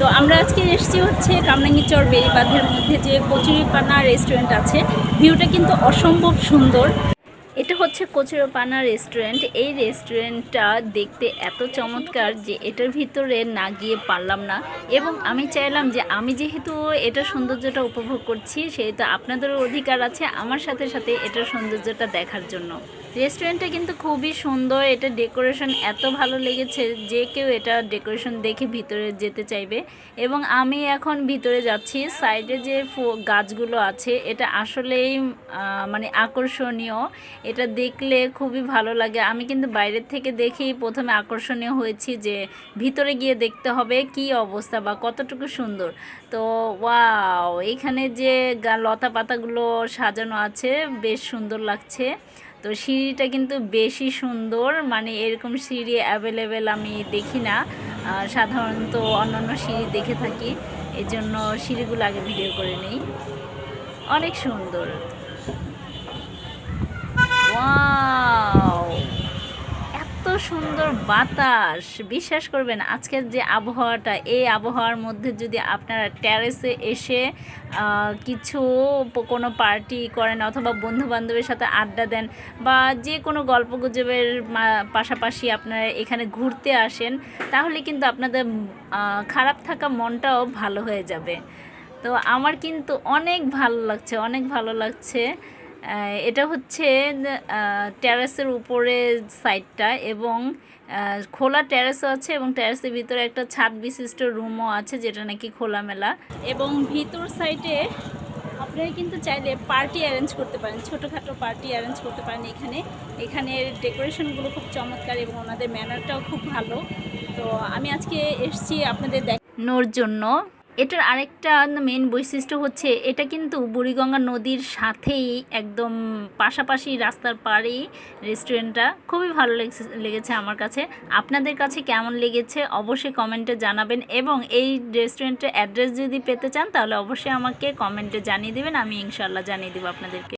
তো আমরা আজকে এসেছি হচ্ছে কামরাঙ্গি চর বেড়িবাঁধের মধ্যে যে কচুরিপানা রেস্টুরেন্ট আছে। ভিউটা কিন্তু অসম্ভব সুন্দর। হচ্ছে কচুরিপানা রেস্টুরেন্ট এই রেস্টুরেন্টটা দেখতে এত চমৎকার যে এটার ভিতরে না গিয়ে পারলাম না। এবং আমি চাইলাম যে আমি যেহেতু এটার সৌন্দর্যটা উপভোগ করছি, সেহেতু আপনাদেরও অধিকার আছে আমার সাথে সাথে এটার সৌন্দর্যটা দেখার জন্য। রেস্টুরেন্টটা কিন্তু খুবই সুন্দর, এটা ডেকোরেশন এত ভালো লেগেছে যে কেউ এটা ডেকোরেশন দেখে ভিতরে যেতে চাইবে। এবং আমি এখন ভিতরে যাচ্ছি সাইডে যে গাছগুলো আছে, এটা আসলেই মানে আকর্ষণীয়। এটা দেখলে খুবই ভালো লাগে। আমি কিন্তু বাইরের থেকে দেখেই প্রথমে আকর্ষণীয় হয়েছি যে ভিতরে গিয়ে দেখতে হবে কি অবস্থা বা কতটুকু সুন্দর। তো ওয়াও, এখানে যে লতা পাতাগুলো সাজানো আছে, বেশ সুন্দর লাগছে। তো সিঁড়িটা কিন্তু বেশি সুন্দর মানে এরকম সিঁড়ি অ্যাভেলেবেল আমি দেখি না। সাধারণত অন্যান্য সিঁড়ি দেখে থাকি এই জন্য সিঁড়িগুলো আগে ভিডিও করে নেই। অনেক সুন্দর ওয়াও এত সুন্দর বাতাস। বিশ্বাস করবেন, আজকের যে আবহাওয়াটা, এই আবহাওয়ার মধ্যে যদি আপনারা টেরেসে এসে কিছু কোনো পার্টি করেন অথবা বন্ধু বান্ধবের সাথে আড্ডা দেন বা যে কোনো গল্প গুজবের পাশাপাশি আপনারা এখানে ঘুরতে আসেন, তাহলে কিন্তু আপনাদের খারাপ থাকা মনটাও ভালো হয়ে যাবে। তো আমার কিন্তু অনেক ভালো লাগছে, অনেক ভালো লাগছে। এটা হচ্ছে টেরাসের উপরে সাইডটা এবং খোলা টেরাসও আছে এবং টেরাসের ভিতরে একটা ছাদ বিশিষ্ট রুমও আছে যেটা নাকি খোলামেলা। এবং ভিতর সাইডে আপনারা কিন্তু চাইলে পার্টি অ্যারেঞ্জ করতে পারেন, ছোটোখাটো পার্টি অ্যারেঞ্জ করতে পারেন এখানে। এখানের ডেকোরেশনগুলো খুব চমৎকার এবং ওনাদের ম্যানারটাও খুব ভালো। তো আমি আজকে এসেছি আপনাদের দেখানোর জন্য। এটার আরেকটা মেন বৈশিষ্ট্য হচ্ছে, এটা কিন্তু বুড়িগঙ্গা নদীর সাথেই একদম পাশাপাশি রাস্তার পাড়ে রেস্টুরেন্টটা খুবই ভালো লেগেছে আমার কাছে। আপনাদের কাছে কেমন লেগেছে অবশ্যই কমেন্টে জানাবেন এবং এই রেস্টুরেন্টের অ্যাড্রেস যদি পেতে চান, তাহলে অবশ্যই আমাকে কমেন্টে জানিয়ে দেবেন, আমি ইনশাল্লাহ জানিয়ে দেবো আপনাদেরকে।